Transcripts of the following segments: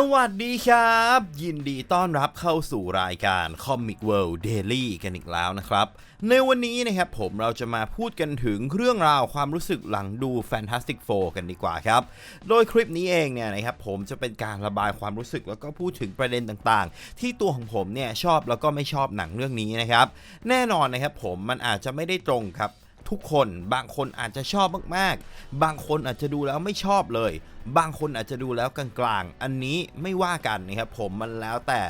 สวัสดีครับ ยินดีต้อนรับเข้าสู่รายการ Comic World Daily กันอีกแล้วนะครับ ในวันนี้นะครับผมเราจะมาพูดกันถึงเรื่องราวความรู้สึกหลังดู Fantastic Four กันดีกว่าครับ โดยคลิปนี้เองเนี่ยนะครับผมจะเป็นการระบายความรู้สึกแล้วก็พูดถึงประเด็นต่างๆ ที่ตัวของผมเนี่ยชอบแล้วก็ไม่ชอบหนังเรื่องนี้นะครับ แน่นอนนะครับผมมันอาจจะไม่ได้ตรงครับ ทุกคนบางคนอาจจะชอบมากๆ บางคนอาจจะดูแล้วไม่ชอบเลย บางคนอาจจะดูแล้วกลางๆ อันนี้ไม่ว่ากันนะครับผมมันแล้วแต่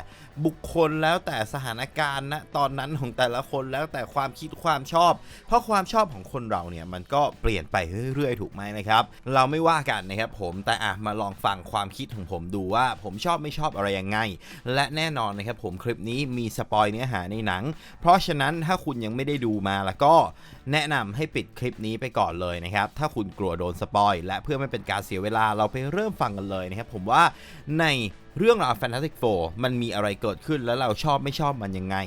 บุคคลแล้วแต่สถานการณ์ณตอนนั้นของแต่ละคนแล้วแต่ความคิดความชอบ เพราะความชอบของคนเราเนี่ยมันก็เปลี่ยนไปเรื่อยๆ ถูกไหมนะครับ เราไม่ว่ากันนะครับผมแต่อะมาลองฟังความคิดของผมดูว่าผมชอบไม่ชอบอะไรยังไง และแน่นอนนะครับผมคลิปนี้มีสปอยเนื้อหาในหนัง เพราะฉะนั้นถ้าคุณยังไม่ได้ดูมาแล้วก็แนะนำให้ปิดคลิปนี้ไปก่อนเลยนะครับ ถ้าคุณกลัวโดนสปอยและเพื่อไม่เป็นการเสียเวลาเราไปเริ่มฟังกันเลยนะครับ ผมว่าใน เรื่องราว Fantastic Four มันมีอะไรเกิดขึ้นแล้วเราชอบไม่ชอบมันยังไง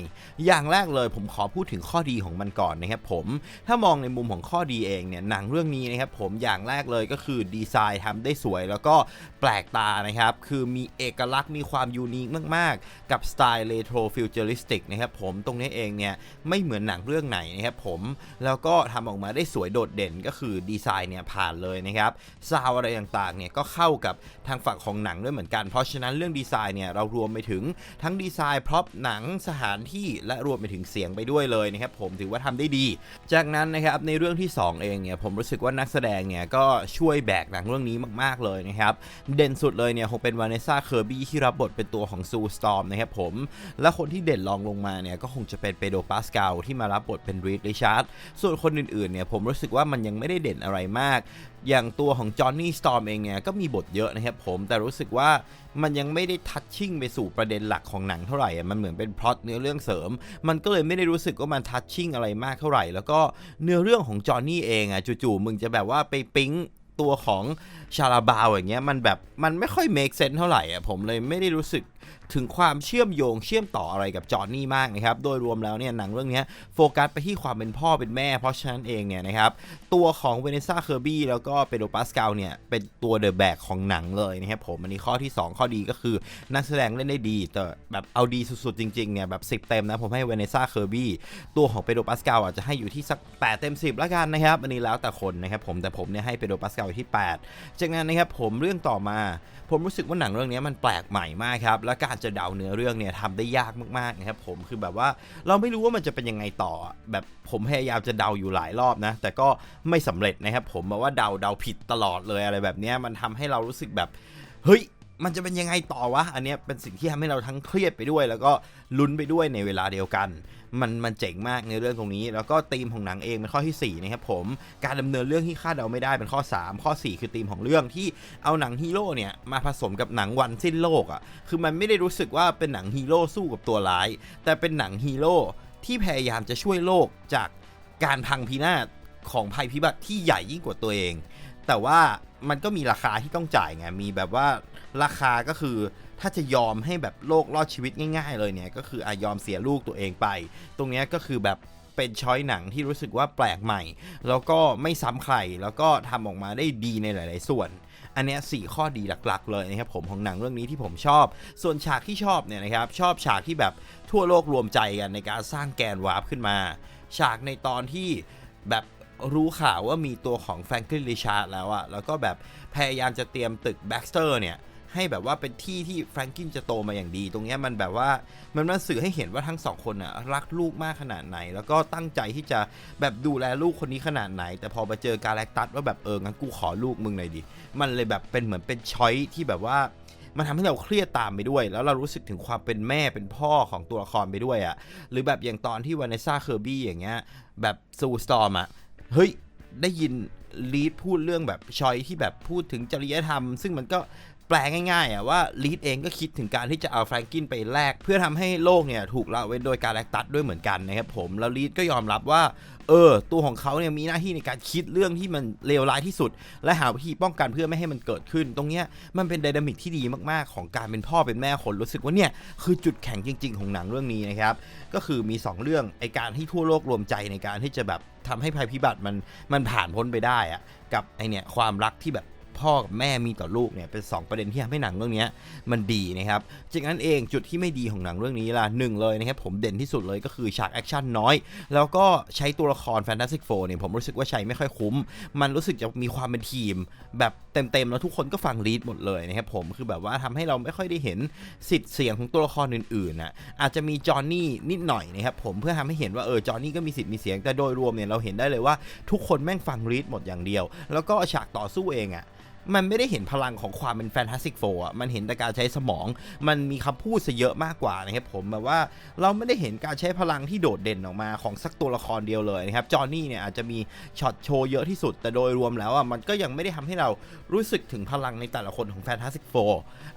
อย่างแรกเลยผมขอพูดถึงข้อดีของมันก่อนนะครับผม ถ้ามองในมุมของข้อดีเองเนี่ยหนังเรื่องนี้นะครับผมอย่างแรกเลยก็คือดีไซน์ทำได้สวยแล้วก็แปลกตานะครับ คือมีเอกลักษณ์มีความยูนิคมากๆ กับสไตล์เรโทรฟิวเจอริสติกนะครับผมตรงนี้เองเนี่ยไม่เหมือนหนังเรื่องไหนนะครับผมแล้วก็ทำออกมาได้สวยโดดเด่นก็คือดีไซน์เนี่ยผ่านเลยนะครับซาวอะไรต่างๆเนี่ยก็เข้ากับทางฝั่งของหนังด้วยเหมือนกันเพราะฉะนั้นเรื่องดีไซน์เนี่ยเรารวมไปถึงทั้งดีไซน์พร็อพหนังสถานที่และรวมไปถึงเสียงไปด้วยเลยนะครับผมถือว่าทำได้ดี จากนั้นนะครับในเรื่องที่ 2 เองเนี่ยผมรู้สึกว่านักแสดงเนี่ยก็ช่วยแบกหนังเรื่องนี้มาก ๆเลยนะครับเด่นสุดเลยเนี่ยคงเป็นวานิซ่าเคอร์บี้ที่รับบทเป็นตัวของซูสตอมนะครับผมและคนที่เด่นรองลงมาเนี่ยก็คงจะเป็นเปโดรปาสกาลที่มารับบทเป็นรีดริชาร์ดส่วนคนอื่นๆเนี่ยผมรู้สึกว่ามันยังไม่ได้เด่นอะไรมาก อย่างตัวของจอห์นนี่สตอมเองเนี่ยก็มีบทเยอะนะครับผมแต่รู้สึกว่ามันยังไม่ได้ทัชชิ่งไปสู่ประเด็นหลักของหนังเท่าไหร่อะมันเหมือนเป็นพล็อตเนื้อเรื่องเสริม มันก็เลยไม่ได้รู้สึกว่ามันทัชชิ่งอะไรมากเท่าไหร่ แล้วก็เนื้อเรื่องของจอห์นนี่เองอะจู่ๆมึงจะแบบว่าไปปิ๊งตัวของชาลาบาวอย่างเงี้ยมันแบบมันไม่ค่อย make sense เท่าไหร่อะผมเลยไม่ได้รู้สึก ถึงความเชื่อมโยงเชื่อมต่ออะไรกับจอห์นนี่มากนะครับ โดยรวมแล้วเนี่ยหนังเรื่องนี้โฟกัสไปที่ความเป็นพ่อเป็นแม่ เพราะฉะนั้นเองเนี่ยนะครับตัวของเวเนซ่าเคอร์บี้แล้วก็เปโดปาสกาลเนี่ยเป็นตัวเดอะแบกของหนังเลยนะครับผมอันนี้ข้อที่ 2 ข้อดีก็คือนักแสดงเล่นได้ดี แต่แบบเอาดีสุดๆจริงๆเนี่ยแบบ10 เต็มนะผมให้เวเนซ่าเคอร์บี้ตัวของเปโดปาสกาลอาจจะให้อยู่ที่สัก8เต็ม 10แล้วกันนะครับอันนี้แล้วแต่คนนะครับผมแต่ผมเนี่ยให้เปโดปาสกาลอยู่ที่ 8 จากนั้นนะครับผมเรื่องต่อมา ผมรู้สึกว่าหนังเรื่องนี้มันแปลกใหม่มากครับและการจะเดาเนื้อเรื่องเนี่ยทำได้ยากมากๆนะครับผมคือแบบว่าเราไม่รู้ว่ามันจะเป็นยังไงต่อ แบบผมพยายามจะเดาอยู่หลายรอบนะ แต่ก็ไม่สำเร็จนะครับผมแบบว่าเดาเดาผิดตลอดเลยอะไรแบบนี้มันทำให้เรารู้สึกแบบเฮ้ย มันจะเป็นยังไงต่อวะ อันเนี้ยเป็นสิ่งที่ทำให้เราทั้งเครียดไปด้วย แล้วก็ลุ้นไปด้วยในเวลาเดียวกัน มันมันเจ๋งมากในเรื่องตรงนี้ แล้วก็ธีมของหนังเองเป็นข้อที่ 4 นะครับผม การดำเนินเรื่องที่คาดเดาไม่ได้เป็นข้อ 3 ข้อ 4 คือธีมของเรื่องที่เอาหนังฮีโร่เนี่ยมาผสมกับหนังวันสิ้นโลกอะ่ะ คือมันไม่ได้รู้สึกว่าเป็นหนังฮีโร่สู้กับตัวร้าย แต่เป็นหนังฮีโร่ที่พยายามจะช่วยโลกจากการพังพินาศของภัยพิบัติที่ใหญ่ยิ่งกว่าตัวเอง แต่ว่ามันก็มีราคาที่ต้องจ่ายไง มีแบบว่าราคาก็คือถ้าจะยอมให้แบบโลกรอดชีวิตง่ายๆ เลยเนี่ย ก็คืออายอมเสียลูกตัวเองไป ตรงนี้ก็คือแบบเป็นช้อยหนังที่รู้สึกว่าแปลกใหม่ แล้วก็ไม่ซ้ำใคร แล้วก็ทำออกมาได้ดีในหลาย ๆ ส่วน อันเนี้ยสข้อดีหลัก ๆ เลยนะครับผมของหนังเรื่องนี้ที่ผมชอบ ส่วนฉากที่ชอบเนี่ยนะครับ ชอบฉากที่แบบทั่วโลกรวมใจกันในการสร้างแกนวาร์ปขึ้นมา ฉากในตอนที่แบบ รู้ข่าวว่ามีตัวของแฟรงคลินริชาร์ดแล้วอะแล้วก็แบบพยายามจะเตรียมตึกแบ็กสเตอร์เนี่ย ให้แบบว่าเป็นที่ที่แฟรงกินจะโตมาอย่างดี ตรงนี้มันแบบว่ามันมันสื่อให้เห็นว่าทั้งสองคนอะรักลูกมากขนาดไหน แล้วก็ตั้งใจที่จะแบบดูแลลูกคนนี้ขนาดไหน แต่พอมาเจอกาแล็กตัสว่าแบบเอองั้นกูขอลูกมึงหน่อยดิมันเลยแบบเป็นเหมือนเป็นช้อยที่แบบว่ามันทำให้เราเครียดตามไปด้วย แล้วเรารู้สึกถึงความเป็นแม่เป็นพ่อของตัวละครไปด้วยอะ่ะ หรือแบบอย่างตอนที่วานเนซ่าเคอร์บี้อย่างเงี้ย แบบซูสตอมอะ เฮ้ยได้ยินลีดพูดเรื่องแบบชอยที่แบบพูดถึงจริยธรรม ซึ่งมันก็ แปลง่ายๆอะว่าลีดเองก็คิดถึงการที่จะเอาแฟรงกินไปแลกเพื่อทำให้โลกเนี่ยถูกละเว้นโดยการแลกตัดด้วยเหมือนกันนะครับผมแล้วลีดก็ยอมรับว่าเออตัวของเขาเนี่ยมีหน้าที่ในการคิดเรื่องที่มันเลวร้ายที่สุด และหาวิธีป้องกันเพื่อไม่ให้มันเกิดขึ้น ตรงเนี้ยมันเป็นไดนามิกที่ดีมากๆ ของการเป็นพ่อเป็นแม่คนรู้สึกว่าเนี่ยคือจุดแข็งจริง ๆ ของหนังเรื่องนี้นะครับก็คือมี 2 เรื่องไอการที่ทั่วโลกรวมใจในการที่จะแบบทำให้ภัยพิบัติมันมันผ่านพ้นไปได้อะกับไอเนี่ยความรักที่แบบ พ่อกับแม่มีต่อลูกเนี่ยเป็น 2 ประเด็นที่ทำให้หนังเรื่องนี้มันดีนะครับจากนั้นเองจุดที่ไม่ดีของหนังเรื่องนี้ล่ะหนึ่งเลยนะครับผมเด่นที่สุดเลยก็คือฉากแอคชั่นน้อย แล้วก็ใช้ตัวละครแฟนตาซีโฟเนี่ยผมรู้สึกว่าใช้ไม่ค่อยคุ้ม มันรู้สึกจะมีความเป็นทีม แบบเต็มๆแล้วทุกคนก็ฟังลีดหมดเลยนะครับผมคือแบบว่าทำให้เราไม่ค่อยได้เห็นสิทธิ์เสียงของตัวละครอื่นๆนะอาจจะมีจอห์นนี่นิดหน่อยนะครับผมเพื่อทำให้เห็นว่าเออจอห์นนี่ก็มีสิทธิ์มีเสียงแต่โดยรวมเนี่ยเราเห็นได้เลยว่าทุกคนแม่งฟังลีดหมดอย่างเดียว แล้วก็ฉากต่อสู้เองอะ มันไม่ได้เห็นพลังของความเป็นแฟนตาซีโฟอะ มันเห็นแต่การใช้สมอง มันมีคำพูดซะเยอะมากกว่านะครับผมแบบว่าเราไม่ได้เห็นการใช้พลังที่โดดเด่นออกมาของสักตัวละครเดียวเลยนะครับ จอห์นนี่เนี่ยอาจจะมีช็อตโชว์เยอะที่สุด แต่โดยรวมแล้วอะ มันก็ยังไม่ได้ทำให้เรารู้สึกถึงพลังในแต่ละคนของแฟนตาซีโฟ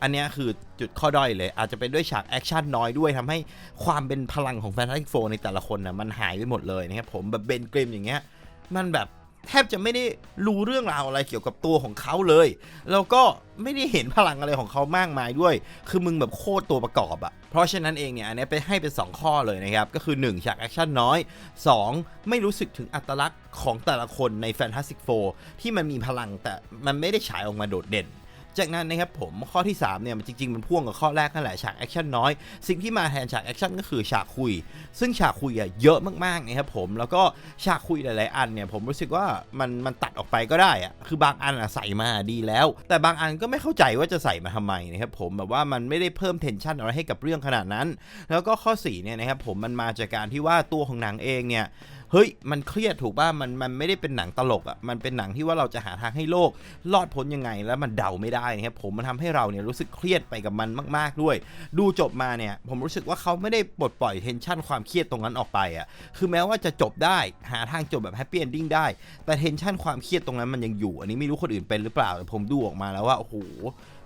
อันนี้คือจุดข้อด้อยเลย อาจจะเป็นด้วยฉากแอคชั่นน้อยด้วยทำให้ความเป็นพลังของแฟนตาซีโฟในแต่ละคนน่ะมันหายไปหมดเลยนะครับผมแบบเบนกริมอย่างเงี้ยมันแบบ แทบจะไม่ได้รู้เรื่องราวอะไรเกี่ยวกับตัวของเขาเลยแล้วก็ไม่ได้เห็นพลังอะไรของเขามากมายด้วย คือมึงแบบโคตรตัวประกอบอะเพราะฉะนั้นเองเนี่ยอันนี้ไปให้เป็น 2 ข้อเลยนะครับ ก็คือ 1 ฉากแอคชั่นน้อย 2 ไม่รู้สึกถึงอัตลักษณ์ของแต่ละคนใน Fantastic Four ที่มันมีพลังแต่มันไม่ได้ฉายออกมาโดดเด่น จากนั้นนะครับผมข้อที่3เนี่ยมันจริงๆมันพ่วงกับข้อแรกนั่นแหละฉากแอคชั่นน้อย สิ่งที่มาแทนฉากแอคชั่นก็คือฉากคุย ซึ่งฉากคุยอะเยอะมากๆนะครับผมแล้วก็ฉากคุยหลายๆอันเนี่ยผมรู้สึกว่ามันมันตัดออกไปก็ได้อะคือบางอันอะใส่มาดีแล้ว แต่บางอันก็ไม่เข้าใจว่าจะใส่มาทำไมนะครับผมแบบว่ามันไม่ได้เพิ่มเทนชั่นอะไรให้กับเรื่องขนาดนั้น แล้วก็ข้อ4เนี่ยนะครับผมมันมาจากการที่ว่าตัวของหนังเองเนี่ยเฮ้ยมันเครียดถูกป่ะมันมันไม่ได้เป็นหนังตลกอะ่ะมันเป็นหนังที่ว่าเราจะหาทางให้โลกรอดพ้นยังไงแล้วมันเดาไม่ได้นะครับผมมันทำให้เราเนี่ยรู้สึกเครียดไปกับมันมาก ๆด้วย ดูจบมาเนี่ยผมรู้สึกว่าเขาไม่ได้ปลดปล่อยเทนชันความเครียดตรงนั้นออกไปอะ่ะคือแม้ว่าจะจบได้หาทางจบแบบแฮปปี้เอนดิ้งได้ แต่เทนชันความเครียดตรงนั้นมันยังอยู่ อันนี้ไม่รู้คนอื่นเป็นหรือเปล่าแต่ผมดูออกมาแล้วว่าโอ้โห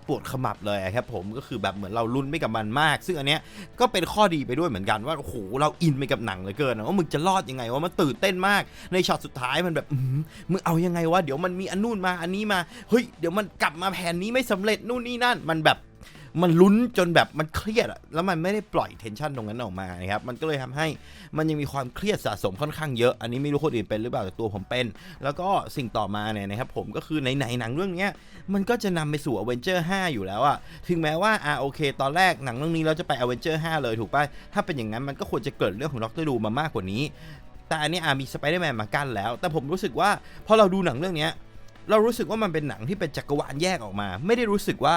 ปวดขมับเลยครับผมก็คือแบบเหมือนเราลุ้นไปกับมันมาก ซึ่งอันเนี้ยก็เป็นข้อดีไปด้วยเหมือนกันว่าโอ้โหเราอินไปกับหนังเหลือเกินนะว่ามึงจะรอดยังไงว่ามันตื่นเต้นมากในช็อตสุดท้ายมันแบบมึงเอายังไงวะเดี๋ยวมันมีอันนู่นมาอันนี้มาเฮ้ยเดี๋ยวมันกลับมาแผนนี้ไม่สำเร็จนู่นนี่นั่นมันแบบ มันลุ้นจนแบบมันเครียดอะแล้วมันไม่ได้ปล่อยเทนชันตรงนั้นออกมานะครับมันก็เลยทำให้มันยังมีความเครียดสะสมค่อนข้างเยอะ อันนี้ไม่รู้คนอื่นเป็นหรือเปล่าแต่ตัวผมเป็น แล้วก็สิ่งต่อมาเนี่ยนะครับผมก็คือในไหนๆหนังเรื่องนี้มันก็จะนำไปสู่ a v e n g e r 5 อยู่แล้วอะถึงแม้ว่าอ่าโอเค ตอนแรกหนังเรื่องนี้เราจะไป a v e n g e r 5 เลยถูกป่ะถ้าเป็นอย่างนั้นมันก็ควรจะเกิดเรื่องของด็อกเตอร์ดูมามากกว่านี้ แต่อันนี้อามีสไปเดอร์แมนมากั้นแล้ว แต่ผมรู้สึกว่าพอเราดูหนังเรื่องนี้ เรารู้สึกว่ามันเป็นหนังที่เป็นจักรวาลแยกออกมา ไม่ได้รู้สึกว่า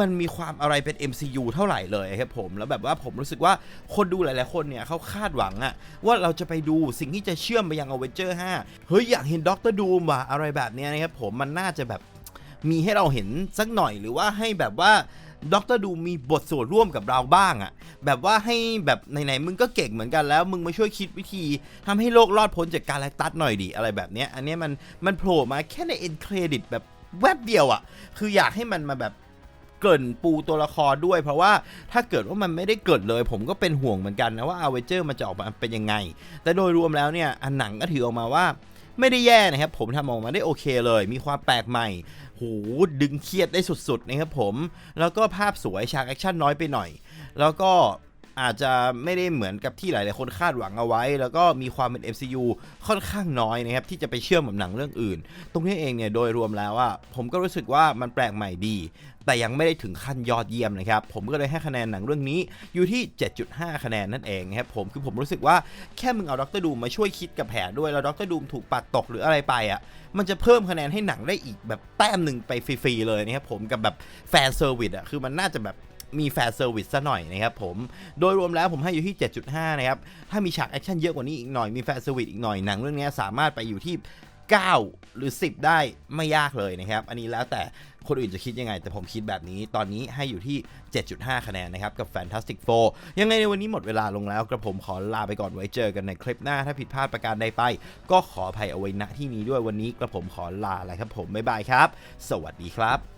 มันมีความอะไรเป็น MCU เท่าไหร่เลยครับผม แล้วแบบว่าผมรู้สึกว่าคนดูหลาย ๆ คนเนี่ยเขาคาดหวังอะว่าเราจะไปดูสิ่งที่จะเชื่อมไปยัง a v e n g e r 5เฮ้ยอยากเห็นด็อกเตอร์ดูมว่ะอะไรแบบเนี้ยนะครับผมมันน่าจะแบบมีให้เราเห็นสักหน่อยหรือว่าให้แบบว่า ด็อกเตอร์ดูมีบทส่วนร่วมกับเราบ้างอะแบบว่าให้แบบไหนๆมึงก็เก่งเหมือนกันแล้ว มึงมาช่วยคิดวิธีทำให้โลกรอดพ้นจากการแลกตัดหน่อยดิอะไรแบบเนี้ยอันนี้มันมันโผล่มาแค่ในเอ็นเครดิตแบบแวบเดียวอะคืออยากให้มันมาแบบเกริ่นปูตัวละครด้วย เพราะว่าถ้าเกิดว่ามันไม่ได้เกิดเลย ผมก็เป็นห่วงเหมือนกันนะว่าอเวเจอร์มันจะออกมาเป็นยังไง แต่โดยรวมแล้วเนี่ยอันหนังก็ถือออกมาว่า ไม่ได้แย่นะครับผมทำออกมาได้โอเคเลย มีความแปลกใหม่โหดึงเครียดได้สุดๆนะครับผม แล้วก็ภาพสวยฉากแอคชั่นน้อยไปหน่อย แล้วก็ อาจจะไม่ได้เหมือนกับที่หลาย ๆ คนคาดหวังเอาไว้ แล้วก็มีความเป็น MCU ค่อนข้างน้อยนะครับ ที่จะไปเชื่อมกับหนังเรื่องอื่น ตรงนี้เองเนี่ยโดยรวมแล้วอะผมก็รู้สึกว่ามันแปลกใหม่ดี แต่ยังไม่ได้ถึงขั้นยอดเยี่ยมนะครับ ผมก็เลยให้คะแนนหนังเรื่องนี้อยู่ที่ 7.5 คะแนนนั่นเองนะครับผมคือผมรู้สึกว่าแค่มึงเอาด็อกเตอร์ดูมมาช่วยคิดกับแผนด้วยแล้วด็อกเตอร์ดูมถูกปัดตกหรืออะไรไปอะมันจะเพิ่มคะแนนให้หนังได้อีกแบบแต้มหนึ่งไปฟรี ๆ เลยนะครับผมกับแบบแฟนเซอร์วิสอะคือมันน่าจะแบบ มีแฟนเซอร์วิสซะหน่อยนะครับผม โดยรวมแล้วผมให้อยู่ที่ 7.5 นะครับ ถ้ามีฉากแอคชั่นเยอะกว่านี้อีกหน่อย มีแฟนเซอร์วิสอีกหน่อย หนังเรื่องนี้สามารถไปอยู่ที่ 9 หรือ 10 ได้ไม่ยากเลยนะครับ อันนี้แล้วแต่คนอื่นจะคิดยังไง แต่ผมคิดแบบนี้ตอนนี้ให้อยู่ที่ 7.5 คะแนนนะครับ กับ Fantastic Four ยังไงในวันนี้หมดเวลาลงแล้วกระผมขอลาไปก่อนไว้เจอกันในคลิปหน้า ถ้าผิดพลาดประการใดไป ก็ขออภัยเอาไว้ณที่นี้ด้วยวันนี้กระผมขอลาอะไรครับผมบ๊ายบายครับ สวัสดีครับ